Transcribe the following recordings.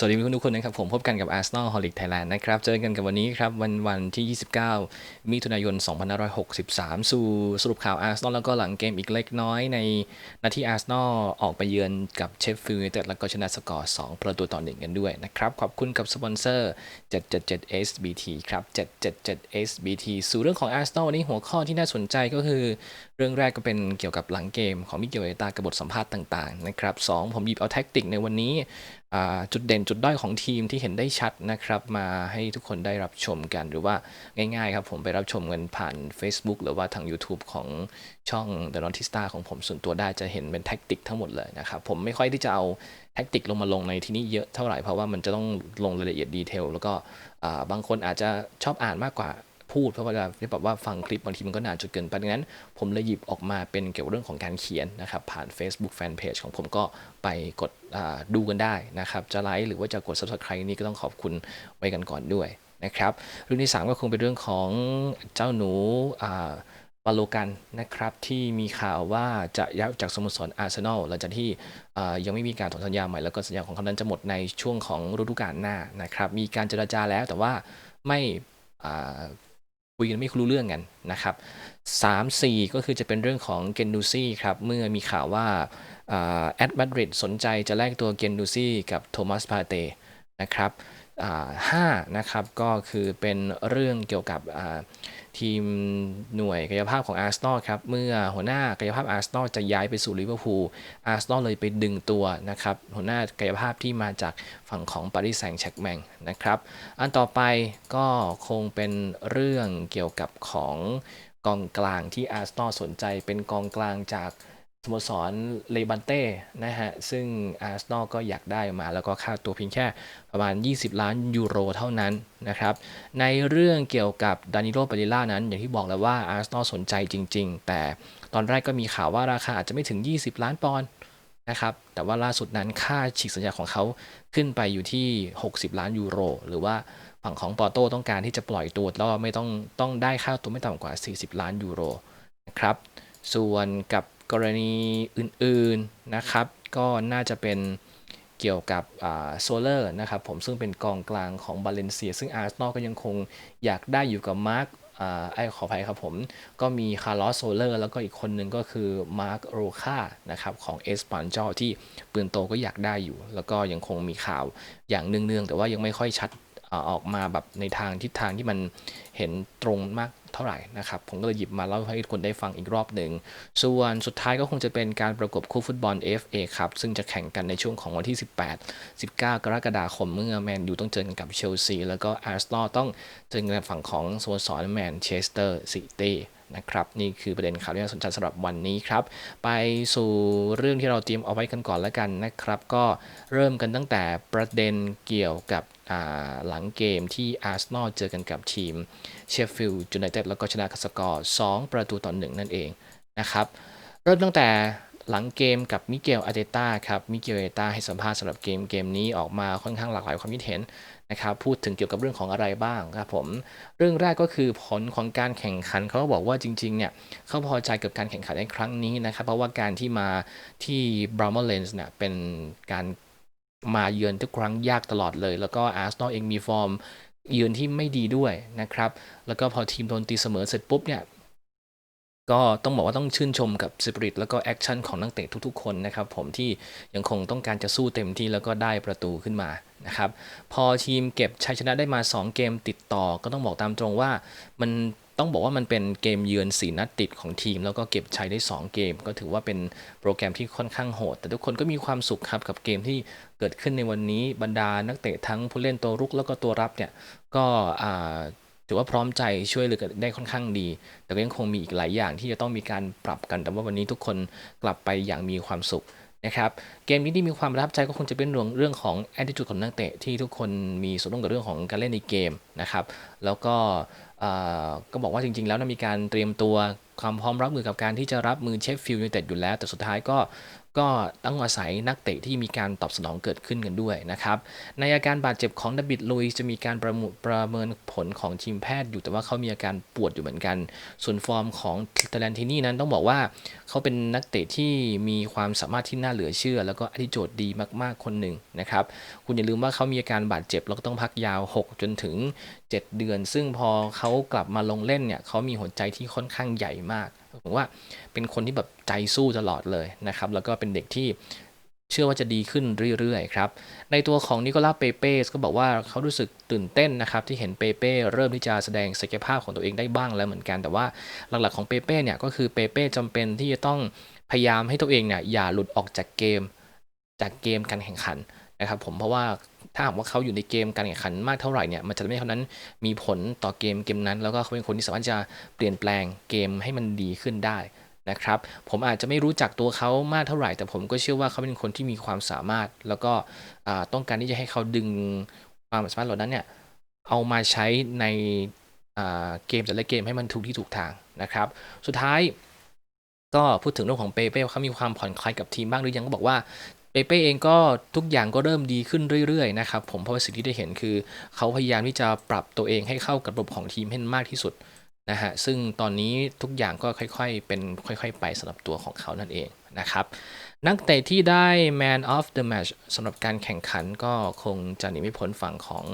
สวัสดีทุกคนนะครับ ผมพบกันกับ Arsenal Holic Thailand นะครับ เจอกันกับวันนี้ครับ วันวันที่ 29 มิถุนายน 2563 สู่สรุปข่าว Arsenal แล้วก็หลังเกมอีกเล็กน้อยในนาที Arsenal ออกไปเยือนกับเชฟฟิลด์แต่แล้วก็ชนะสกอร์ 2 ประตูต่อหนึ่งกันด้วยนะครับ ขอบคุณกับสปอนเซอร์ 777 SBT ครับ 777 SBT สู่เรื่องของ Arsenal วันนี้หัวข้อที่น่าสนใจก็คือ เรื่องแรกก็เป็นเกี่ยวกับหลังเกมของมิเกลเอตากับบทสัมภาษณ์ต่างๆนะครับสองผมหยิบเอาแท็กติกในวันนี้ จุดเด่นจุดด้อยของทีมที่เห็นได้ชัดนะครับ มาให้ทุกคนได้รับชมกันหรือว่าง่ายๆครับผมไปรับชมกันผ่าน Facebook หรือว่าทาง YouTube ของช่อง The Notista ของผมส่วนตัวได้จะเห็นเป็นแท็กติกทั้งหมดเลยนะครับ ผมไม่ค่อยที่จะเอาแท็กติกลงมาลงในที่นี้เยอะเท่าไหร่เพราะว่ามันจะต้องลงรายละเอียดดีเทลแล้วก็บางคนอาจจะชอบอ่านมากกว่า พูดเพราะว่าที่แบบว่าฟังคลิปบางทีมันก็นานจนเกินไปดังนั้น ผมเลยหยิบออกมาเป็นเกี่ยวกับเรื่องของการเขียนนะครับ ผ่าน Facebook Fanpage ของผมก็ไปกดดูกันได้นะครับ จะไลค์หรือว่าจะกด Subscribe นี่ก็ต้องขอบคุณไว้กันก่อนด้วยนะครับเรื่องที่ 3 ก็คงเป็นเรื่องของเจ้าหนูอ่าปาโลกันนะครับ ที่มีข่าวว่าจะย้ายจากสโมสรอาร์เซนอลหลังจากที่ยังไม่มีการถอนสัญญาใหม่ แล้วก็สัญญาของเขานั้นจะหมดในช่วงของฤดูกาลหน้านะครับ มีการเจรจาแล้วแต่ว่าไม่ คุยกันไม่รู้เรื่องกันนะครับ3 4ก็คือจะเป็นเรื่องของเกนดูซี่ครับ เมื่อมีข่าวว่าแอดมาดริดสนใจจะแลกตัวเกนดูซี่กับโทมัสพาเตนะครับ ห้านะครับก็คือเป็นเรื่องเกี่ยวกับทีมหน่วยกายภาพของอาร์เซนอลครับเมื่อหัวหน้ากายภาพอาร์เซนอลจะย้ายไปสู่ลิเวอร์พูลอาร์เซนอลเลยไปดึงตัวนะครับหัวหน้ากายภาพที่มาจากฝั่งของปารีสแซงต์แชร์กแมงนะครับอันต่อไปก็คงเป็นเรื่องเกี่ยวกับของกองกลางที่อาร์เซนอลสนใจเป็นกองกลางจาก สโมสรเลบันเต้นะฮะ ซึ่งอาร์เซนอลก็อยากได้มาแล้วก็ค่าตัวเพียงแค่ประมาณ 20 ล้านยูโรเท่านั้นนะครับ ในเรื่องเกี่ยวกับดานิโลปาริล่านั้น อย่างที่บอกแล้วว่าอาร์เซนอลสนใจจริง ๆ แต่ตอนแรกก็มีข่าวว่าราคาอาจจะไม่ถึง 20 ล้านปอนด์นะครับ แต่ว่าล่าสุดนั้นค่าฉีกสัญญาของเขาขึ้นไปอยู่ที่ 60 ล้านยูโร หรือว่าฝั่งของปอร์โต้ต้องการที่จะปล่อยตัวแล้วไม่ต้องต้องได้ค่าตัวไม่ต่ำกว่า 40 ล้านยูโรนะครับ ส่วนกับ กรณีอื่นๆนะครับ ก็น่าจะเป็นเกี่ยวกับโซเลอร์นะครับผมซึ่งเป็นกองกลางของบาเลนเซีย ซึ่งอาร์เซนอลก็ยังคงอยากได้อยู่กับมาร์คไอ้ขออภัยครับผม ก็มีคาร์ลอสโซเลอร์แล้วก็อีกคนหนึ่งก็คือมาร์คโรคานะครับของเอสปันจอที่ปืนโตก็อยากได้อยู่ แล้วก็ยังคงมีข่าวอย่างเนืองๆ แต่ว่ายังไม่ค่อยชัด ออกมาแบบในทางทิศทางที่มันเห็นตรงมากเท่าไหร่นะครับ ผมก็เลยหยิบมาเล่าให้ทุกคนได้ฟังอีกรอบหนึ่ง ส่วนสุดท้ายก็คงจะเป็นการประกบคู่ฟุตบอล FA ครับ ซึ่งจะแข่งกันในช่วงของวันที่ 18 19 กรกฎาคมเมื่อแมนยูต้องเจอกันกับเชลซี แล้วก็อาร์เซนอลต้องเจอกันฝั่งของสโมสรแมนเชสเตอร์ซิตี้นะครับนี่คือประเด็นข่าวที่น่าสนใจสำหรับวันนี้ครับ ไปสู่เรื่องที่เราเตรียมเอาไว้กันก่อนแล้วกันนะครับ ก็เริ่มกันตั้งแต่ประเด็นเกี่ยวกับ หลังเกมที่อาร์เซนอลเจอกันกับทีมเชฟฟิลด์ยูไนเต็ดแล้วก็ชนะสกอร์2ประตูต่อหนึ่งนั่นเองนะครับ เริ่มตั้งแต่หลังเกมกับมิเกลอาเตต้าครับมิเกลอาเตต้าให้สัมภาษณ์สำหรับเกมเกมนี้ออกมาค่อนข้างหลากหลายความคิดเห็นนะครับพูดถึงเกี่ยวกับเรื่องของอะไรบ้างครับผมเรื่องแรกก็คือผลของการแข่งขันเขาก็บอกว่าจริงๆเนี่ยเขาพอใจกับการแข่งขันในครั้งนี้นะครับเพราะว่าการที่มาที่บราวน์เลนส์เนี่ยเป็นการ มาเยือนทุกครั้งยากตลอดเลย แล้วก็อาร์เซนอลเองมีฟอร์มเยือนที่ไม่ดีด้วยนะครับ แล้วก็พอทีมโดนตีเสมอเสร็จปุ๊บเนี่ย ก็ต้องบอกว่าต้องชื่นชมกับสปิริตแล้วก็แอคชั่นของนักเตะทุกๆคนนะครับผมที่ยังคงต้องการจะสู้เต็มที่แล้วก็ได้ประตูขึ้นมานะครับพอทีมเก็บชัยชนะได้มา 2 เกมติดต่อ ก็ต้องบอกตามตรงว่ามันต้องบอกว่ามันเป็นเกมเยือน4นัดติดของทีม แล้วก็เก็บชัยได้ 2 เกม ก็ถือว่าเป็นโปรแกรมที่ค่อนข้างโหด แต่ทุกคนก็มีความสุขครับกับเกมที่เกิดขึ้นในวันนี้บรรดานักเตะทั้งผู้เล่นตัวรุกแล้วก็ตัวรับเนี่ยก็อ่า ถือว่าพร้อมใจช่วยเหลือได้ค่อนข้างดี แต่ก็ยังคงมีอีกหลายอย่างที่จะต้องมีการปรับกัน แต่ว่าวันนี้ทุกคนกลับไปอย่างมีความสุขนะครับเกมนี้ที่มีความประทับใจก็คงจะเป็นเรื่องเรื่องของ attitude ของนักเตะที่ทุกคนมีส่วนร่วมกับเรื่องของการเล่นในเกมนะครับแล้วก็ก็บอกว่าจริง ๆ แล้วนะมีการเตรียมตัวความพร้อมรับมือกับการที่จะรับมือเชฟฟิลด์ยูไนเต็ดอยู่แล้ว แต่สุดท้ายก็ ก็ต้องอาศัยนักเตะที่มีการตอบสนองเกิดขึ้นกันด้วยนะครับ ในอาการบาดเจ็บของดับบิดลุยจะมีการประมุประเมินผลของทีมแพทย์อยู่แต่ว่าเขามีอาการปวดอยู่เหมือนกัน ส่วนฟอร์มของเทเลนทินี่นั้นต้องบอกว่าเขาเป็นนักเตะที่มีความสามารถที่น่าเหลือเชื่อ แล้วก็อธิโจทย์ดีมากๆคนหนึ่งนะครับ คุณอย่าลืมว่าเขามีอาการบาดเจ็บแล้วก็ต้องพักยาว 6 จนถึง 7 เดือน ซึ่งพอเขากลับมาลงเล่นเนี่ยเขามีหัวใจที่ค่อนข้างใหญ่มาก ผมว่าเป็นคนที่แบบใจสู้ตลอดเลยนะครับ แล้วก็เป็นเด็กที่เชื่อว่าจะดีขึ้นเรื่อยๆครับ ในตัวของนิโคลัสเปเป้ก็บอกว่าเขารู้สึกตื่นเต้นนะครับ ที่เห็นเปเป้เริ่มที่จะแสดงศักยภาพของตัวเองได้บ้างแล้วเหมือนกัน แต่ว่าหลักๆของเปเป้เนี่ยก็คือเปเป้จำเป็นที่จะต้องพยายามให้ตัวเองเนี่ยอย่าหลุดออกจากเกม จากเกมการแข่งขันนะครับ ผมเพราะว่า ถ้าหากว่าเขาอยู่ในเกมการแข่งขันมากเท่าไหร่เนี่ยมันจะทำให้เขานั้นมีผลต่อเกมเกมนั้น แล้วก็เขาเป็นคนที่สามารถจะเปลี่ยนแปลงเกมให้มันดีขึ้นได้นะครับผมอาจจะไม่รู้จักตัวเขามากเท่าไหร่ แต่ผมก็เชื่อว่าเขาเป็นคนที่มีความสามารถ แล้วก็ต้องการที่จะให้เขาดึงความสามารถเหล่านั้นเนี่ยเอามาใช้ในเกมแต่ละเกมให้มันถูกที่ถูกทางนะครับ สุดท้ายก็พูดถึงเรื่องของเปเป้เขามีความผ่อนคลายกับทีมบ้างหรือยังก็บอกว่า เปเป้เองก็ทุกอย่างก็เริ่มดีขึ้นเรื่อยๆนะครับผมเพราะว่าสิ่งที่ได้เห็นคือ เขาพยายามที่จะปรับตัวเองให้เข้ากับระบบของทีมให้มากที่สุดนะฮะซึ่งตอนนี้ทุกอย่างก็ค่อยๆ เป็นค่อย ๆ ไปสำหรับตัวของเขานั่นเองนะครับ นักเตะที่ได้ Man of the Match สำหรับการแข่งขันก็คงจะหนีไม่พ้นฝั่งของ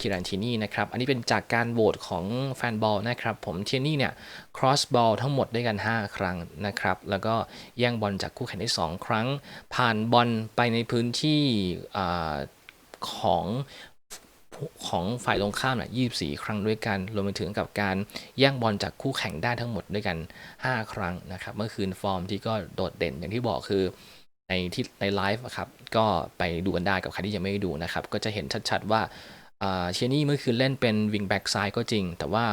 คิรันทีนี่นะครับ อันนี้เป็นจากการโหวตของแฟนบอลนะครับ ผมเทียนี่เนี่ย cross ball ทั้งหมดด้วยกัน 5 ครั้งนะครับ แล้วก็แย่งบอลจากคู่แข่งได้ 2 ครั้ง ผ่านบอลไปในพื้นที่ของ ของฝ่ายตรงข้ามน่ะ24 ครั้งด้วยกัน รวมไปถึงกับการแย่งบอลจากคู่แข่งได้ทั้งหมดด้วยกัน 5 ครั้งนะครับ เมื่อคืนฟอร์มที่ก็โดดเด่นอย่างที่บอกคือในที่ในไลฟ์ครับ ก็ไปดูกันได้กับใครที่ยังไม่ได้ดูนะครับ ก็จะเห็นชัดๆว่าเชนี่เมื่อคืนเล่นเป็นวิงแบ็กซ้ายก็จริง แต่ว่า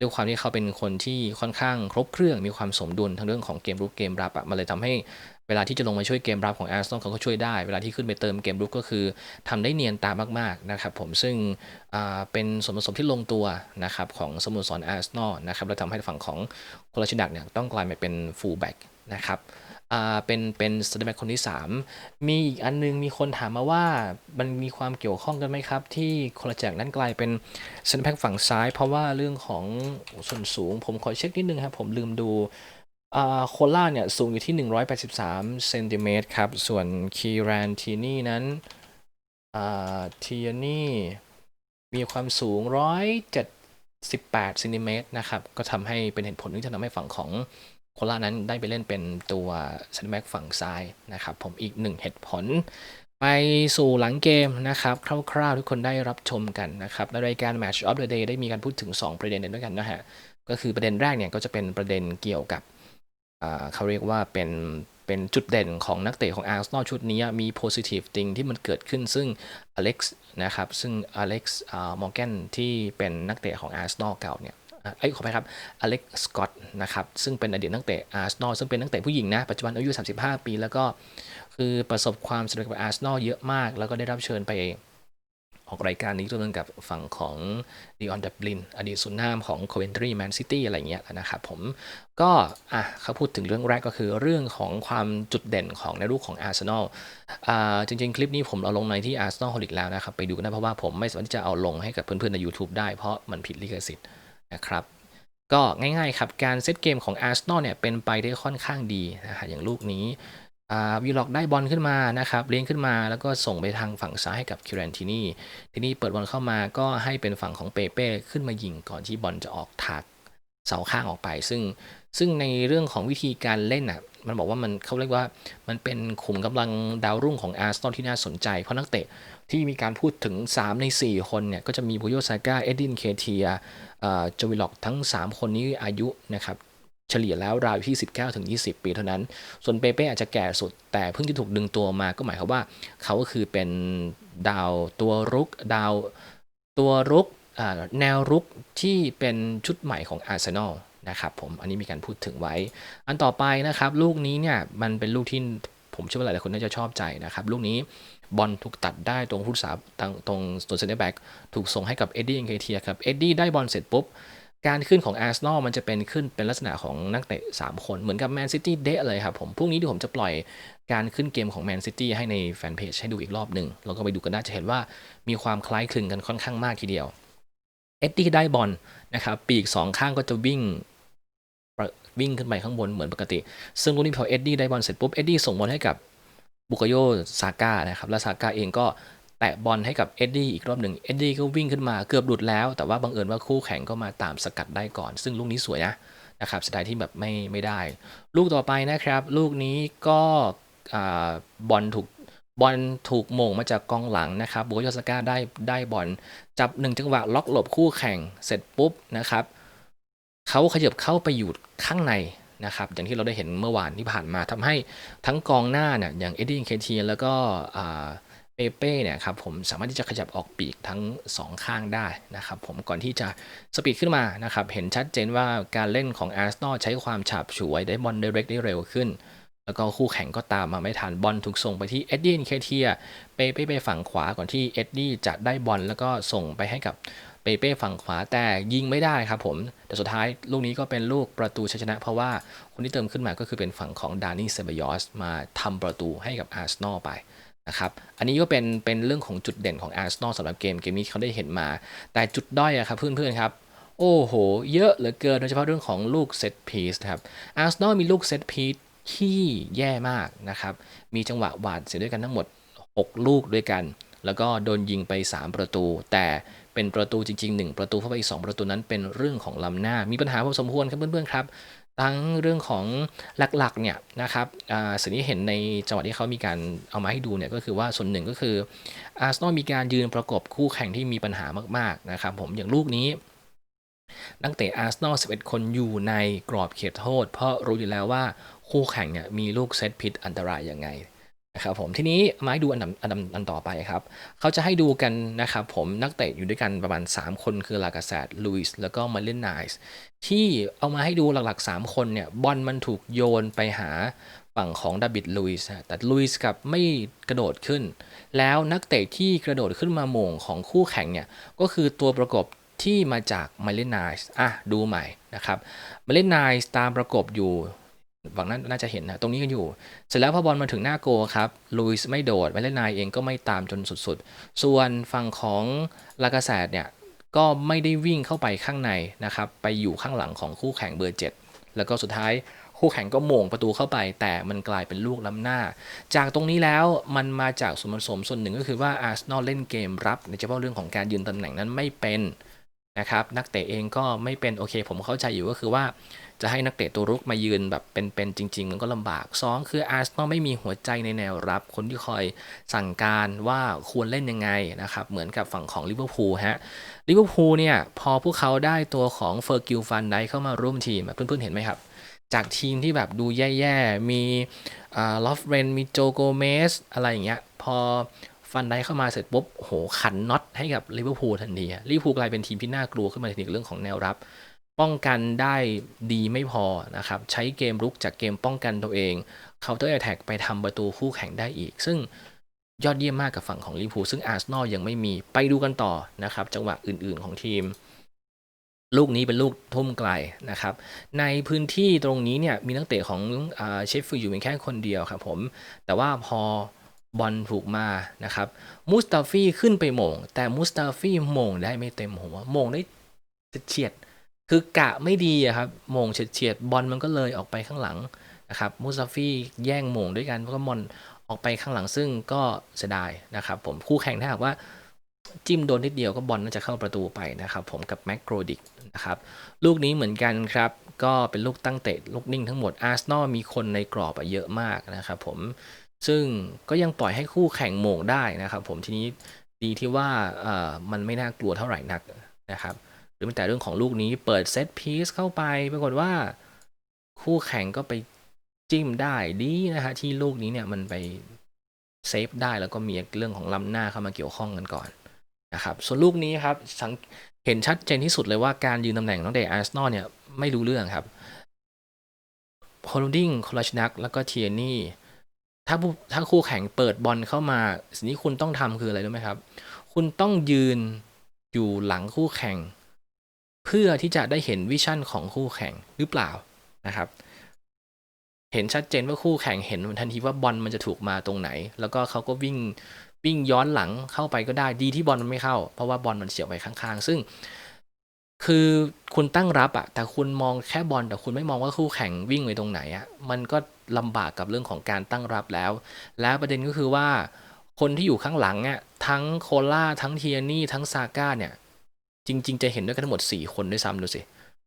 ด้วยความที่เขาเป็นคนที่ค่อนข้างครบเครื่องมีความสมดุลทั้งเรื่องของเกมรุกเกมรับอะมันเลยทำให้ เวลาที่จะลงมาช่วยเกมรับของแอสตันเขาก็ช่วยได้ เวลาที่ขึ้นไปเติมเกมรุกก็คือทำได้เนียนตามากๆนะครับผมซึ่งเป็นส่วนผสมที่ลงตัวนะครับของสโมสรแอสตันนะครับและทำให้ฝั่งของโคลาชิดักเนี่ยต้องกลายมาเป็นฟูลแบ็กนะครับเป็นเป็นสเตอร์แบ็กคนที่ 3 มีอีกอันนึงมีคนถามมาว่ามันมีความเกี่ยวข้องกันไหมครับ ที่โคลาจักนั้นกลายเป็นเซนแพ็กฝั่งซ้าย เพราะว่าเรื่องของส่วนสูง ผมขอเช็คนิดนึงครับ ผมลืมดู โคล่าเนี่ยสูงอยู่ที่ 183 เซนติเมตรครับ ส่วนคีแรนทีนี่นั้นทีนี่มีความสูง 178 เซนติเมตรนะครับ ก็ทำให้เป็นเหตุผลที่ทำให้ฝั่งของโคล่านั้นได้ไปเล่นเป็นตัวเซนแบ็กฝั่งซ้ายนะครับ ผมอีกหนึ่งเหตุผล ไปสู่หลังเกมนะครับ คร่าวๆ ทุกคนได้รับชมกันนะครับในรายการ Match of the Day ได้มีการพูดถึง 2 ประเด็นด้วยกันนะฮะ ก็คือประเด็นแรกเนี่ยก็จะเป็นประเด็นเกี่ยวกับ เขาเรียกว่าเป็นเป็นจุดเด่นของนักเตะของอาร์เซนอลชุดนี้มี positive thing ที่มันเกิดขึ้นซึ่งอเล็กซ์นะครับ ซึ่งอเล็กซ์มอร์แกนที่เป็นนักเตะของอาร์เซนอลเก่าเนี่ยไอ้ขอไปครับอเล็กซ์สกอตนะครับซึ่งเป็นอดีตนักเตะอาร์เซนอลซึ่งเป็นนักเตะผู้หญิงนะ ปัจจุบันอายุ 35 ปี แล้วก็คือประสบความสำเร็จกับอาร์เซนอลเยอะมาก แล้วก็ได้รับเชิญไป ออกรายการนี้ร่วมกับฝั่งของดีออนดับลินอดีตสุนนามของ Coventry Man City อะไรเงี้ยนะครับผมก็อะเขาพูดถึงเรื่องแรกก็คือเรื่องของความจุดเด่นของในรูปของอาร์เซนอลอ่าจริง ๆ คลิปนี้ผมเอาลงในที่ Arsenal Holic แล้วนะครับ ไปดูกันได้เพราะว่าผมไม่สามารถที่จะเอาลงให้กับเพื่อนๆใน YouTube ได้เพราะมันผิดลิขสิทธิ์นะครับก็ง่ายๆครับ การเซตเกมของ Arsenal เนี่ยเป็นไปได้ค่อนข้างดีนะฮะอย่างลูกนี้ วีล็อกได้บอลขึ้นมานะครับเลี้ยงขึ้นมาแล้วก็ส่งไปทางฝั่งซ้ายให้กับคิรันทีนี่ทีนี้เปิดบอลเข้ามาก็ให้เป็นฝั่งของเปเป้ขึ้นมายิงก่อนที่บอลจะออกถากเสาข้างออกไป ซึ่งซึ่งในเรื่องของวิธีการเล่นอะมันบอกว่ามันเขาเรียกว่ามันเป็นขุมกำลังดาวรุ่งของอาร์เซอลที่น่าสนใจ เพราะนักเตะที่มีการพูดถึง 3 ใน 4 คนเนี่ยก็จะมีบุโยซาก้าเอ็ดดินเคเทียจวิล็อกทั้ง 3 คนนี้อายุนะครับ เฉลี่ยแล้วราวที่19ถึง20 ปีเท่านั้น ส่วนเปเป้อาจจะแก่สุด แต่เพิ่งจะถูกดึงตัวมาก็หมายความว่า เขาก็คือเป็นดาวตัวรุก ดาวตัวรุกแนวรุกที่เป็นชุดใหม่ของอาร์เซนอลนะครับผม อันนี้มีการพูดถึงไว้ อันต่อไปนะครับ ลูกนี้เนี่ยมันเป็นลูกที่ผมเชื่อว่าหลายๆคนน่าจะชอบใจนะครับ ลูกนี้บอลถูกตัดได้ตรงผู้สาตรงตรงตัวเซนเตอร์แบ็กถูกส่งให้กับเอ็ดดี้เอ็นเคเทียครับ เอ็ดดี้ได้บอลเสร็จปุ๊บ การขึ้นของอาร์เซนอลมันจะเป็นขึ้นเป็นลักษณะของนักเตะ 3 คนเหมือนกับแมนซิตี้เดะเลยครับผมพรุ่งนี้ที่ผมจะปล่อยการขึ้นเกมของแมนซิตี้ให้ในแฟนเพจให้ดูอีกรอบหนึ่งแล้วก็ไปดูกันได้จะเห็นว่ามีความคล้ายคลึงกันค่อนข้างมากทีเดียวเอ็ดดี้ได้บอลนะครับปีกสองข้างก็จะวิ่งวิ่งขึ้นไปข้างบนเหมือนปกติ ซึ่งลูกนี้พอเอ็ดดี้ได้บอลเสร็จปุ๊บเอ็ดดี้ส่งบอลให้กับบุกโยซาก้านะครับแล้วซาก้าเองก็ ตะบอลให้กับเอ็ดดี้อีกรอบหนึ่งเอ็ดดี้ก็วิ่งขึ้นมาเกือบหลุดแล้ว แต่ว่าบังเอิญว่าคู่แข่งก็มาตามสกัดได้ก่อน ซึ่งลูกนี้สวยนะนะครับสไตล์ที่แบบไม่ไม่ได้ ลูกต่อไปนะครับ ลูกนี้ก็บอลถูกบอลถูกโมงมาจากกองหลังนะครับบุกโยซาก้าได้ได้บอลจับหนึ่งจังหวะล็อกหลบคู่แข่งเสร็จปุ๊บนะครับเขาขยับเข้าไปอยู่ข้างในนะครับอย่างที่เราได้เห็นเมื่อวานที่ผ่านมาทำให้ทั้งกองหน้าเนี่ยอย่างเอ็ดดี้เคทีแล้วก็ เปเป้เนี่ยครับผมสามารถที่จะขยับออกปีกทั้ง 2 ข้างได้นะครับผมก่อนที่จะสปีดขึ้นมานะครับเห็นชัดเจนว่าการเล่นของอาร์เซนอลใช้ความฉาบฉวยได้บอลเดเรกได้เร็วขึ้น แล้วก็คู่แข่งก็ตามมาไม่ทันบอลถูกส่งไปที่เอ็ดดี้เคเทียเปเป้ไปฝั่งขวาก่อนที่เอ็ดดี้จะได้บอลแล้วก็ส่งไปให้กับเปเป้ฝั่งขวาแต่ยิงไม่ได้ครับผม แต่สุดท้ายลูกนี้ก็เป็นลูกประตูชัยชนะ เพราะว่าคนที่เติมขึ้นมาก็คือเป็นฝั่งของดานี่เซบยอสมาทำประตูให้กับอาร์เซนอลไป นะครับ อันนี้ก็เป็นเป็นเรื่องของจุดเด่นของอาร์เซนอลสำหรับเกมเกมนี้เขาได้เห็นมา แต่จุดด้อยอะครับเพื่อนๆครับ โอ้โห เยอะเหลือเกินโดยเฉพาะเรื่องของลูกเซตพีซครับอาร์เซนอลมีลูกเซตพีซที่แย่มากนะครับ มีจังหวะหวาดเสียด้วยกันทั้งหมด 6 ลูกด้วยกัน แล้วก็โดนยิงไป 3 ประตู แต่เป็นประตูจริง ๆ 1 ประตูเพราะว่าอีก 2 ประตูนั้นเป็นเรื่องของลำหน้า มีปัญหาพอสมควรครับเพื่อนๆครับ ทั้งเรื่องของหลักๆเนี่ยนะครับสิ่งที่เห็นในจังหวะที่เขามีการเอามาให้ดูเนี่ยก็คือว่าส่วนหนึ่งก็คืออาร์เซนอลมีการยืนประกบคู่แข่งที่มีปัญหามากๆนะครับผมอย่างลูกนี้ นักเตะอาร์เซนอล11 คนอยู่ในกรอบเขตโทษ เพราะรู้อยู่แล้วว่าคู่แข่งเนี่ยมีลูกเซตพิษอันตรายยังไง นะครับผมทีนี้มาดูอันดับอันดับอันต่อไปครับ เขาจะให้ดูกันนะครับผมนักเตะอยู่ด้วยกันประมาณ 3 คนคือลากาเซตลุยส์แล้วก็มาเลนไนส์ที่เอามาให้ดูหลักๆ 3 คนเนี่ยบอลมันถูกโยนไปหาฝั่งของดาบิดลุยส์แต่ลุยส์กับไม่กระโดดขึ้น แล้วนักเตะที่กระโดดขึ้นมาโมงของคู่แข่งเนี่ย ก็คือตัวประกบที่มาจากมาเลนไนส์อะดูใหม่นะครับมาเลนไนส์ตามประกบอยู่ ฝั่งนั้นน่าจะเห็นนะตรงนี้กันอยู่ เสร็จแล้วพอบอลมาถึงหน้าโกครับลุยส์ไม่โดดไมเลนายเองก็ไม่ตามจนสุดๆ ส่วนฝั่งของลากาแซดเนี่ยก็ไม่ได้วิ่งเข้าไปข้างในนะครับไปอยู่ข้างหลังของคู่แข่งเบอร์ 7 แล้วก็สุดท้ายคู่แข่งก็โมงประตูเข้าไป แต่มันกลายเป็นลูกล้ำหน้า จากตรงนี้แล้วมันมาจากส่วนผสมส่วนหนึ่งก็คือว่าอาร์เซนอลเล่นเกมรับในเฉพาะเรื่องของการยืนตำแหน่งนั้นไม่เป็นนะครับนักเตะเองก็ไม่เป็นโอเค ผมเข้าใจอยู่ก็คือว่า จะให้นักเตะตัวรุกมายืนแบบเป็นๆจริง ๆ มันก็ลำบาก 2 คืออาร์เซนอลไม่มีหัวใจในแนวรับ คนที่คอยสั่งการว่าควรเล่นยังไงนะครับเหมือนกับฝั่งของลิเวอร์พูลฮะลิเวอร์พูลเนี่ยพอพวกเขาได้ตัวของเฟอร์กิลฟันไดเข้ามาร่วมทีมเพื่อนๆเห็นไหมครับจากทีมที่แบบดูแย่ๆ มีลอฟเรน มีโจโกเมส อะไรอย่างเงี้ย พอฟันไดเข้ามาเสร็จปุ๊บ โห ขันน็อตให้กับลิเวอร์พูลทันทีลิเวอร์พูลกลายเป็นทีมที่น่ากลัวขึ้นมาในเรื่องของแนวรับ ป้องกันได้ดีไม่พอนะครับ ใช้เกมรุกจากเกมป้องกันตัวเองเคาน์เตอร์แอทแทกไปทำประตูคู่แข่งได้อีก ซึ่งยอดเยี่ยมมากกับฝั่งของลิเวอร์พูลซึ่งอาร์เซนอลยังไม่มีไปดูกันต่อนะครับ จังหวะอื่นๆของทีม ลูกนี้เป็นลูกทุ่มไกลนะครับ ในพื้นที่ตรงนี้เนี่ยมีนักเตะของเชฟฟิลด์อยู่เพียงแค่คนเดียวครับผม แต่ว่าพอบอลถูกมานะครับมูสตาฟีขึ้นไปโมง แต่มูสตาฟีโมงได้ไม่เต็มหัวโมงได้เฉียด คือกะไม่ดีอะครับโมงเฉียดบอลมันก็เลยออกไปข้างหลังนะครับมูซาฟี่แย่งโมงด้วยกันเพราะมอนออกไปข้างหลังซึ่งก็เสียดายนะครับผมคู่แข่งถ้าหากว่าจิ้มโดนนิดเดียวก็บอลน่าจะเข้าประตูไปนะครับผมกับแม็กโกรดิกนะครับลูกนี้เหมือนกันครับ ก็เป็นลูกตั้งเตะลูกนิ่งทั้งหมดอาร์เซนอลมีคนในกรอบเยอะมากนะครับผมซึ่งก็ยังปล่อยให้คู่แข่งโมงได้นะครับผมทีนี้ดีที่ว่ามันไม่น่ากลัวเท่าไหร่นักนะครับ รือแม้แต่เรื่องของลูกนี้เปิดเซตพีซเข้าไปปรากฏว่า คู่แข่งก็ไปจิ้มได้ดีนะฮะที่ลูกนี้เนี่ยมันไปเซฟได้แล้วก็มีเรื่องของลำหน้าเข้ามาเกี่ยวข้องกันก่อนนะครับส่วนลูกนี้ครับเห็นชัดเจนที่สุดเลยว่าการยืนตำแหน่งน้องเดย์อาร์สนอลเนี่ยไม่รู้เรื่องครับโฮลดิงโคลชนักแล้วก็เทียนี่ถ้าถ้าคู่แข่งเปิดบอลเข้ามา สิ่งที่คุณต้องทำคืออะไรรู้ไหมครับ คุณต้องยืนอยู่หลังคู่แข่ง เพื่อที่จะได้เห็นวิชั่นของคู่แข่งหรือเปล่านะครับ เห็นชัดเจนว่าคู่แข่งเห็นทันทีว่าบอลมันจะถูกมาตรงไหน แล้วก็เขาก็วิ่งวิ่งย้อนหลังเข้าไปก็ได้ดีที่บอลมันไม่เข้า เพราะว่าบอลมันเฉียวไปข้างๆ ซึ่ง คือคุณตั้งรับอะแต่คุณมองแค่บอลแต่คุณไม่มองว่าคู่แข่งวิ่งไปตรงไหนอะมันก็ลำบากกับเรื่องของการตั้งรับแล้ว แล้วประเด็นก็คือว่าคนที่อยู่ข้างหลังอะทั้งโคล่าทั้งเทียนี่ทั้งซาก้าเนี่ย จริง ๆ จะเห็นด้วยกันทั้งหมด 4 คนด้วยซ้ำดูสิ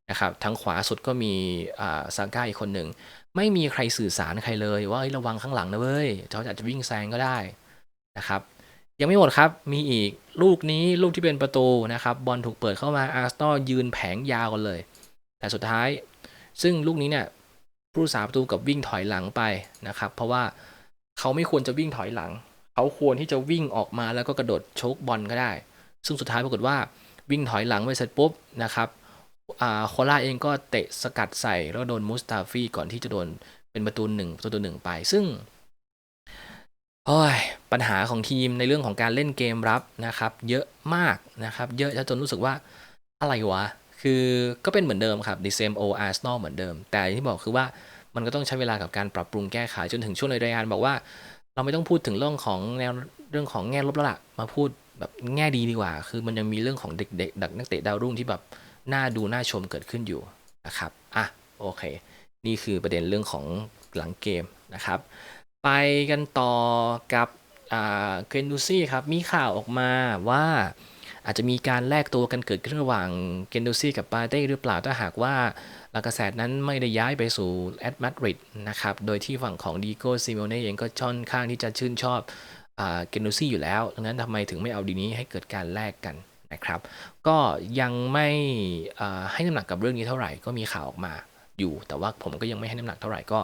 นะครับทางขวาสุดก็มีอ่าซาก้าอีกคนหนึ่ง ไม่มีใครสื่อสารใครเลยว่าระวังข้างหลังนะเว้ยเขาอาจจะวิ่งแซงก็ได้นะครับยังไม่หมดครับ มีอีกลูกนี้ลูกที่เป็นประตูนะครับ บอลถูกเปิดเข้ามาอาร์สตอยืนแผงยาวกันเลย แต่สุดท้าย ซึ่งลูกนี้เนี่ยผู้รักษาประตูกับวิ่งถอยหลังไปนะครับ เพราะว่าเขาไม่ควรจะวิ่งถอยหลัง เขาควรที่จะวิ่งออกมาแล้วก็กระโดดโชกบอลก็ได้ ซึ่งสุดท้ายปรากฏว่า วิ่งถอยหลังไปเสร็จปุ๊บนะครับโคล่าเองก็เตะสกัดใส่แล้วโดนมุสตาฟีก่อนที่จะโดนเป็นประตูหนึ่งประตูหนึ่งไป ซึ่งโอ้ยปัญหาของทีมในเรื่องของการเล่นเกมรับนะครับ เยอะมากนะครับ เยอะจนรู้สึกว่าอะไรวะ คือก็เป็นเหมือนเดิมครับ the same old Arsenal เหมือนเดิม แต่ที่บอกคือว่ามันก็ต้องใช้เวลากับการปรับปรุงแก้ไขจนถึงช่วงในรายการบอกว่า เราไม่ต้องพูดถึงเรื่องของแนวเรื่องของแง่ลบแล้วล่ะมาพูด แบบแง่ดีดีกว่า คือมันยังมีเรื่องของเด็กๆดักนักเตะดาวรุ่งที่แบบน่าดูน่าชมเกิดขึ้นอยู่นะครับอะโอเค นี่คือประเด็นเรื่องของหลังเกมนะครับ ไปกันต่อกับเกรนดูซี่ครับ มีข่าวออกมาว่าอาจจะมีการแลกตัวกันเกิดขึ้นระหว่างเกนดูซี่กับปาเต้หรือเปล่าถ้าหากว่าลากาเซตนั้นไม่ได้ย้ายไปสู่แอตมาดริดนะครับ โดยที่ฝั่งของดีโก้ซิโมเน่เองก็ค่อนข้างที่จะชื่นชอบ เกนดูซี่อยู่แล้ว ดังนั้นทำไมถึงไม่เอาดีนี้ให้เกิดการแลกกันนะครับ ก็ยังไม่ให้น้ำหนักกับเรื่องนี้เท่าไหร่ก็มีข่าวออกมาอยู่ แต่ว่าผมก็ยังไม่ให้น้ำหนักเท่าไหร่ก็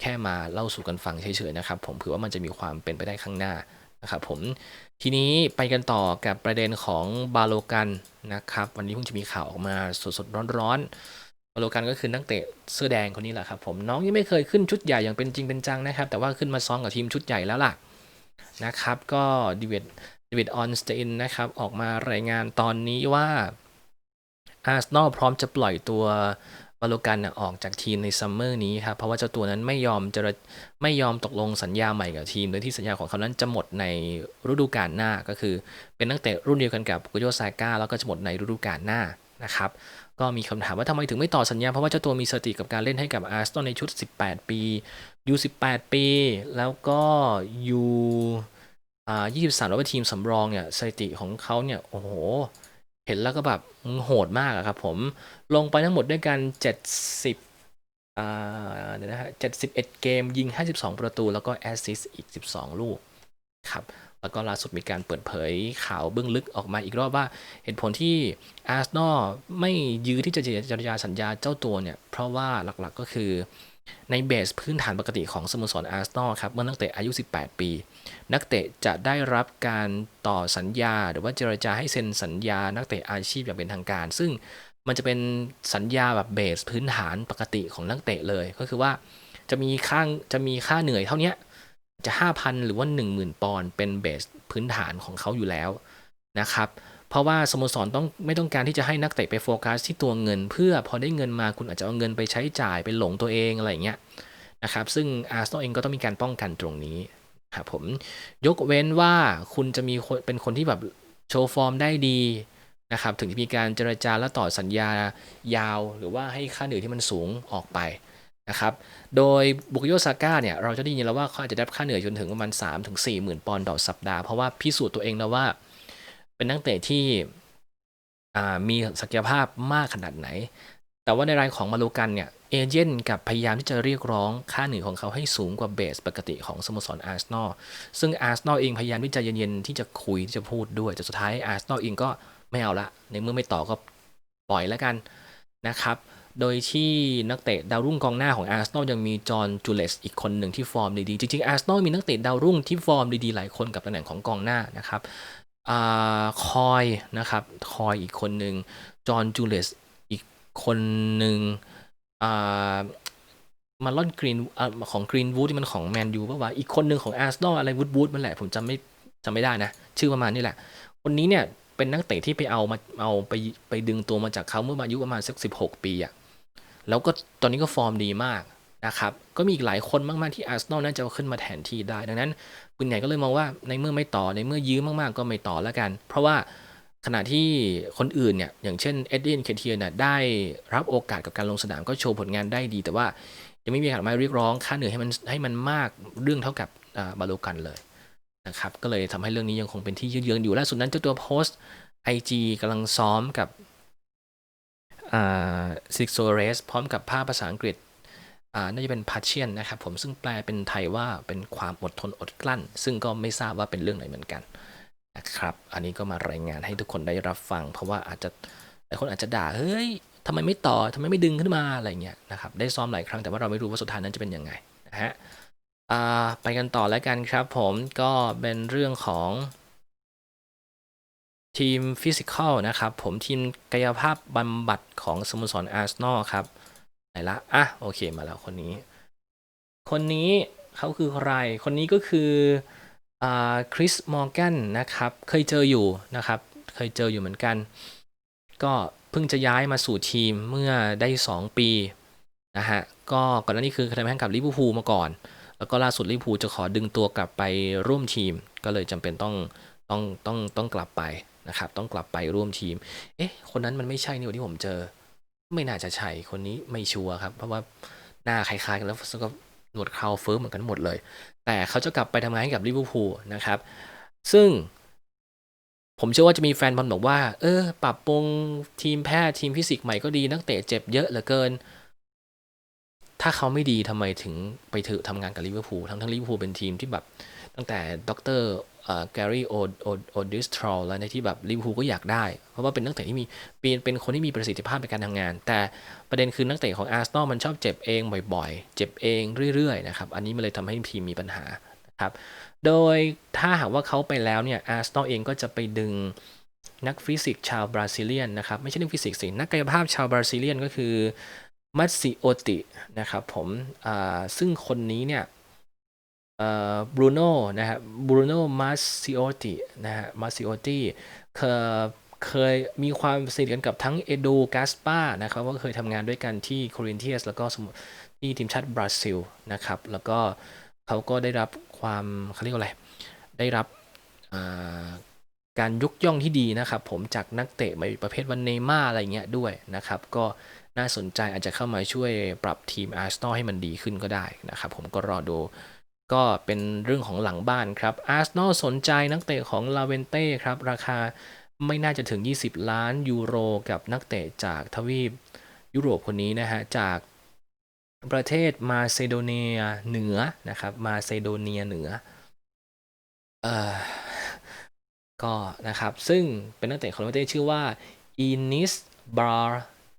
แค่มาเล่าสู่กันฟังเฉยๆนะครับ ผมเผื่อว่ามันจะมีความเป็นไปได้ข้างหน้านะครับผมทีนี้ไปกันต่อกับประเด็นของบาโลกันนะครับ วันนี้เพิ่งจะมีข่าวออกมาสดๆร้อนๆบาโลกันก็คือนักเตะเสื้อแดงคนนี้แหละครับผมน้องยังไม่เคยขึ้นชุดใหญ่อย่างเป็นจริงเป็นจังนะครับ แต่ว่าขึ้นมาซ้อมกับทีมชุดใหญ่แล้วล่ะ นะครับก็ดิเวดดิเวดออนสเตนนะครับออกมารายงานตอนนี้ว่าอาร์เซนอลพร้อมจะปล่อยตัวบาโลกันออกจากทีมในซัมเมอร์นี้ครับเพราะว่าเจ้าตัวนั้นไม่ยอมจะไม่ยอมตกลงสัญญาใหม่กับทีมโดยที่สัญญาของเขานั้นจะหมดในฤดูกาลหน้าก็คือ เป็นนักเตะรุ่นเดียวกันกับกุโยซาก้าแล้วก็จะหมดในฤดูกาลหน้านะครับก็มีคำถามว่าทำไมถึงไม่ต่อสัญญา เพราะว่าเจ้าตัวมีสติกับการเล่นให้กับอาร์เซนอลในชุด 18 ปี ยู18ปี แล้วก็ยูอ่า23แล้วว่าทีมสำรองเนี่ยสถิติของเขาเนี่ย โอ้โห เห็นแล้วก็แบบโหดมากอะครับผม ลงไปทั้งหมดด้วยกัน70อ่าเดี๋ยวนะฮะ71เกม ยิง52ประตู แล้วก็แอสซิสต์อีก12ลูกครับแล้วก็ล่าสุดมีการเปิดเผยข่าวเบื้องลึกออกมาอีกรอบว่าเหตุผลที่อาร์เซนอลไม่ยื้อที่จะเจรจาสัญญาเจ้าตัวเนี่ย เพราะว่าหลักๆก็คือ ในเบสพื้นฐานปกติของสโมสรอาร์เซนอลครับ เมื่อนักเตะอายุ 18 ปี นักเตะจะได้รับการต่อสัญญา หรือว่าเจรจาให้เซ็นสัญญา นักเตะอาชีพอย่างเป็นทางการ ซึ่งมันจะเป็นสัญญาแบบเบสพื้นฐานปกติของนักเตะเลย ก็คือว่าจะมีค่าจะมีค่าเหนื่อยเท่านี้จะ 5,000 หรือว่า 10,000 ปอนด์เป็นเบสพื้นฐานของเขาอยู่แล้ว นะครับเพราะว่าสโมสรต้องไม่ต้องการที่จะให้นักเตะไปโฟกัสที่ตัวเงิน เพื่อพอได้เงินมาคุณอาจจะเอาเงินไปใช้จ่ายไปหลงตัวเองอะไรอย่างเงี้ยนะครับซึ่งอาร์เซนอลเองก็ต้องมีการป้องกันตรงนี้ครับผมยกเว้นว่าคุณจะมีเป็นคนที่แบบโชว์ฟอร์มได้ดีนะครับถึงจะมีการเจรจาและต่อสัญญายาว หรือว่าให้ค่าเหนื่อยที่มันสูงออกไปนะครับ โดยบุกโยซาก้าเนี่ยเราจะได้ยินแล้วว่าเขาอาจจะได้ค่าเหนื่อยจนถึงประมาณ3ถึง4หมื่นปอนด์ต่อสัปดาห์ เพราะว่าพิสูจน์ตัวเองแล้วว่า เป็นนักเตะที่มีศักยภาพมากขนาดไหน แต่ว่าในรายของมาลูกันเนี่ย เอเจนต์กับพยายามที่จะเรียกร้องค่าเหนื่อยของเขาให้สูงกว่าเบสปกติของสโมสรอาร์เซนอล ซึ่งอาร์เซนอลเองพยายามที่จะเย็นๆที่จะคุยที่จะพูดด้วย แต่สุดท้ายอาร์เซนอลเองก็ไม่เอาละ ในเมื่อไม่ต่อก็ปล่อยแล้วกันนะครับ โดยที่นักเตะดาวรุ่งกองหน้าของอาร์เซนอลยังมีจอห์นจูเลสอีกคนหนึ่งที่ฟอร์มดีๆ จริงๆอาร์เซนอลมีนักเตะดาวรุ่งที่ฟอร์มดีๆ หลายคนกับตำแหน่งของกองหน้านะครับ คอยนะครับคอยอีกคนหนึ่งจอห์นจูเลสอีกคนหนึ่งมาลอนกรีนของกรีนวูดที่มันของแมนยูป่าวะอีกคนหนึ่งของอาร์ซนอลอะไรวูดวูดมันแหละ ผมจำไม่จำไม่ได้นะ ชื่อประมาณนี้แหละ คนนี้เนี่ยเป็นนักเตะที่ไปเอามาเอาไปไปดึงตัวมาจากเขาเมื่ออายุประมาณสัก16ปีอะแล้วก็ตอนนี้ก็ฟอร์มดีมาก นะครับ ก็มีอีกหลายคนมากๆที่อาร์เซนอลน่าจะขึ้นมาแทนที่ได้ ดังนั้นคุณใหญ่ก็เลยมองว่าในเมื่อไม่ต่อในเมื่อยื้อมากๆก็ไม่ต่อแล้วกัน เพราะว่าขณะที่คนอื่นเนี่ยอย่างเช่นเอ็ดดี้เคเทียเนี่ยได้รับโอกาสกับการลงสนามก็โชว์ผลงานได้ดี แต่ว่ายังไม่มีการมาเรียกร้องค่าเหนื่อยให้มันให้มันมากเรื่องเท่ากับบาโลกันเลยนะครับก็เลยทำให้เรื่องนี้ยังคงเป็นที่ยืดเยื้ออยู่ล่าสุดนั้นเจ้าตัวโพสต์ IG กำลังซ้อมกับซิกโซเรสพร้อมกับภาพภาษาอังกฤษ น่าจะเป็นพาเชียนนะครับผมซึ่งแปลเป็นไทยว่าเป็นความอดทนอดกลั้น ซึ่งก็ไม่ทราบว่าเป็นเรื่องไหนเหมือนกันนะครับอันนี้ก็มารายงานให้ทุกคนได้รับฟัง เพราะว่าอาจจะหลายคนอาจจะด่าเฮ้ยทำไมไม่ต่อทำไมไม่ดึงขึ้นมาอะไรเงี้ยนะครับได้ซ้อมหลายครั้งแต่ว่าเราไม่รู้ว่าสุดท้ายนั้นจะเป็นยังไงนะฮะไปกันต่อแล้วกันครับผมก็เป็นเรื่องของทีมฟิสิกอลนะครับผมทีมกายภาพบำบัดของสโมสรอาร์เซนอลครับ ไหนละอะโอเคมาแล้วคนนี้ คนนี้เขาคือใคร คนนี้ก็คืออ่าคริสมอร์แกนนะครับ เคยเจออยู่นะครับ เคยเจออยู่เหมือนกัน ก็เพิ่งจะย้ายมาสู่ทีมเมื่อได้ 2 ปีนะฮะ ก็ก่อนหน้านี้คือเคยทำงานกับลิเวอร์พูลมาก่อน แล้วก็ล่าสุดลิเวอร์พูลจะขอดึงตัวกลับไปร่วมทีม ก็เลยจำเป็นต้องต้องต้องต้องกลับไปนะครับ ต้องกลับไปร่วมทีม เอ๊ะ คนนั้นมันไม่ใช่นี่ที่ผมเจอ ไม่น่าจะใช่คนนี้ไม่ชัวร์ครับ เพราะว่าหน้าคล้ายๆกันแล้วก็หนวดเคราเฟิร์มเหมือนกันหมดเลย แต่เขาจะกลับไปทำงานให้กับลิเวอร์พูลนะครับ ซึ่งผมเชื่อว่าจะมีแฟนบอลบอกว่า เออ ปรับปรุงทีมแพทย์ทีมฟิสิกส์ใหม่ก็ดีนักเตะเจ็บเยอะเหลือเกิน ถ้าเขาไม่ดีทำไมถึงไปถือทำงานกับลิเวอร์พูลทั้งทั้งลิเวอร์พูลเป็นทีมที่แบบ ตั้งแต่ดร แกรี่โอโอดิสทรอลแล้วในที่แบบลิเวอร์พูลก็อยากได้ เพราะว่าเป็นนักเตะที่มีเป็นเป็นคนที่มีประสิทธิภาพในการทำงาน แต่ประเด็นคือนักเตะของอาร์เซนอลมันชอบเจ็บเองบ่อยๆ เจ็บเองเรื่อยๆนะครับอันนี้มันเลยทำให้ทีมมีปัญหานะครับโดยถ้าหากว่าเขาไปแล้วเนี่ยอาร์เซนอลเองก็จะไปดึงนักฟิสิกส์ชาวบราซิเลียนนะครับไม่ใช่นักฟิสิกส์สินักกายภาพชาวบราซิเลียนก็คือมัตซิโอตินะครับผมซึ่งคนนี้เนี่ย บรูโน่นะครับบรูโน่มาซิโอตินะฮะมาซิโอติเคยเคยมีความสนิทกันกับทั้งเอโดกาสปานะครับว่าเคยทำงานด้วยกันที่โครินเทียสแล้วก็ที่ทีมชาติบราซิลนะครับแล้วก็เขาก็ได้รับความเขาเรียกว่าอะไร ได้รับการยกย่องที่ดีนะครับ ผมจากนักเตะในประเภทวันเนม่าอะไรเงี้ยด้วยนะครับ ก็น่าสนใจอาจจะเข้ามาช่วยปรับทีมอาร์เซนอลให้มันดีขึ้นก็ได้นะครับ ผมก็รอดู ก็เป็นเรื่องของหลังบ้านครับอาร์เซนอลสนใจนักเตะของลาเวนเต้ครับ ราคาไม่น่าจะถึง 20 ล้านยูโร กับนักเตะจากทวีปยุโรปคนนี้นะฮะ จากประเทศมาเซโดเนียเหนือนะครับ มาเซโดเนียเหนือเอ่อก็นะครับ ซึ่งเป็นนักเตะของลาเวนเต้ชื่อว่าอินิสบรา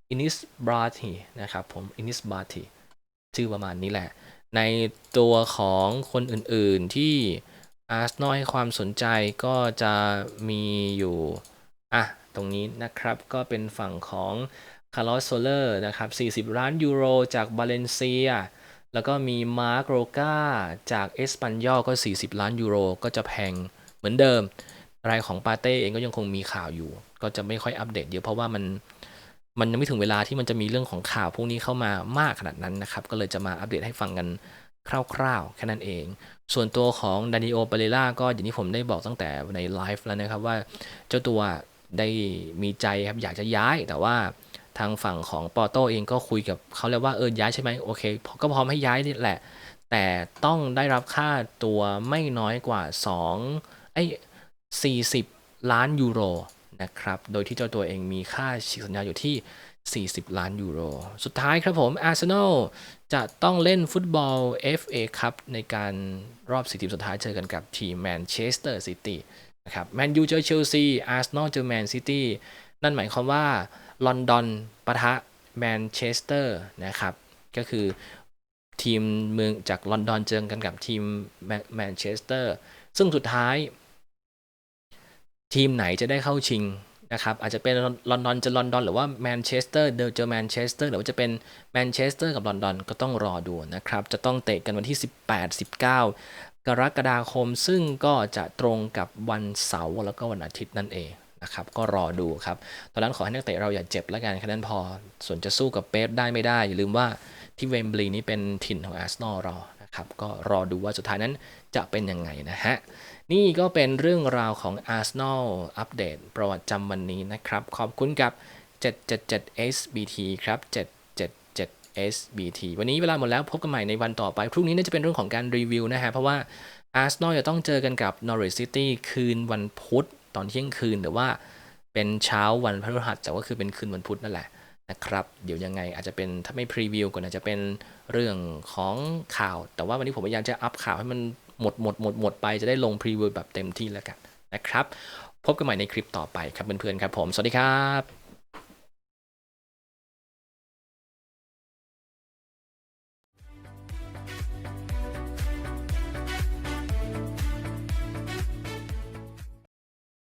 อินิสบราทีนะครับผมอินิสบราทีชื่อประมาณนี้แหละ ในตัวของคนอื่นๆที่อาร์เซนอลให้ความสนใจก็จะมีอยู่อะตรงนี้นะครับก็เป็นฝั่งของคาร์ลอสโซเลอร์นะครับ 40 ล้านยูโรจากบาเลนเซีย แล้วก็มีมาร์กโรกาจากเอสปันยอก็ 40 ล้านยูโรก็จะแพงเหมือนเดิม รายของปาเต้เองก็ยังคงมีข่าวอยู่ ก็จะไม่ค่อยอัปเดตเยอะเพราะว่ามัน มันยังไม่ถึงเวลาที่มันจะมีเรื่องของข่าวพวกนี้เข้ามามากขนาดนั้นนะครับ ก็เลยจะมาอัปเดตให้ฟังกันคร่าวๆแค่นั้นเอง ส่วนตัวของดานิโอเปเรล่าก็อย่างที่ผมได้บอกตั้งแต่ในไลฟ์แล้วนะครับว่าเจ้าตัวได้มีใจครับอยากจะย้าย แต่ว่าทางฝั่งของปอโตเองก็คุยกับเขาแล้วว่าเออย้ายใช่ไหมโอเคก็พร้อมให้ย้ายนี่แหละ แต่ต้องได้รับค่าตัวไม่น้อยกว่า2ไอ้40 ล้านยูโร นะครับ โดยที่เจ้าตัวเองมีค่าฉีกสัญญาอยู่ที่ 40 ล้านยูโร สุดท้ายครับผมอาร์เซนอลจะต้องเล่นฟุตบอล FA ครับในการรอบสี่ทีมสุดท้ายเจอกันกับทีมแมนเชสเตอร์ซิตี้นะครับแมนยูเจอเชลซี อาร์เซนอลเจอแมนซิตี้ นั่นหมายความว่าลอนดอนปะทะแมนเชสเตอร์นะครับ ก็คือทีมเมืองจากลอนดอนเจอกันกับทีมแมนเชสเตอร์ ซึ่งสุดท้าย ทีมไหนจะได้เข้าชิงนะครับอาจจะเป็นลอนดอนจะลอนดอน หรือว่าแมนเชสเตอร์เดอเจอแมนเชสเตอร์หรือว่าจะเป็นแมนเชสเตอร์กับลอนดอนก็ต้องรอดูนะครับ จะต้องเตะกันวันที่ 18 19 กรกฎาคม ซึ่งก็จะตรงกับวันเสาร์แล้วก็วันอาทิตย์นั่นเองนะครับก็รอดูครับตอนนั้นขอให้นักเตะเราอย่าเจ็บแล้วกันแค่นั้นพอ ส่วนจะสู้กับเป๊ปได้ไม่ได้ อย่าลืมว่าที่เวมบลีย์นี้เป็นถิ่นของอาร์เซนอลเรานะครับก็รอดูว่าสุดท้ายนั้น จะเป็นยังไงนะฮะ นี่ก็เป็นเรื่องราวของ Arsenal อัปเดตประวัติจำวันนี้นะครับ ขอบคุณกับ 777 SBT ครับ 777 SBT วันนี้เวลาหมดแล้วพบกันใหม่ในวันต่อไป พรุ่งนี้น่าจะเป็นเรื่องของการรีวิวนะฮะ เพราะว่า Arsenal จะต้องเจอกันกับ Norwich City คืนวันพุธตอนเที่ยงคืนแต่ว่าเป็นเช้าวันพฤหัสแต่ว่าคือเป็นคืนวันพุธนั่นแหละนะครับ เดี๋ยวยังไงอาจจะเป็นถ้าไม่พรีวิวก็อาจจะเป็นเรื่องของข่าว แต่ว่าวันนี้ผมพยายามจะอัพข่าวให้มัน หมดหมดหมดหมดไปจะได้ลงพรีวิวแบบเต็มที่แล้วกันนะครับ พบกันใหม่ในคลิปต่อไปครับเพื่อนๆครับผม สวัสดีครับ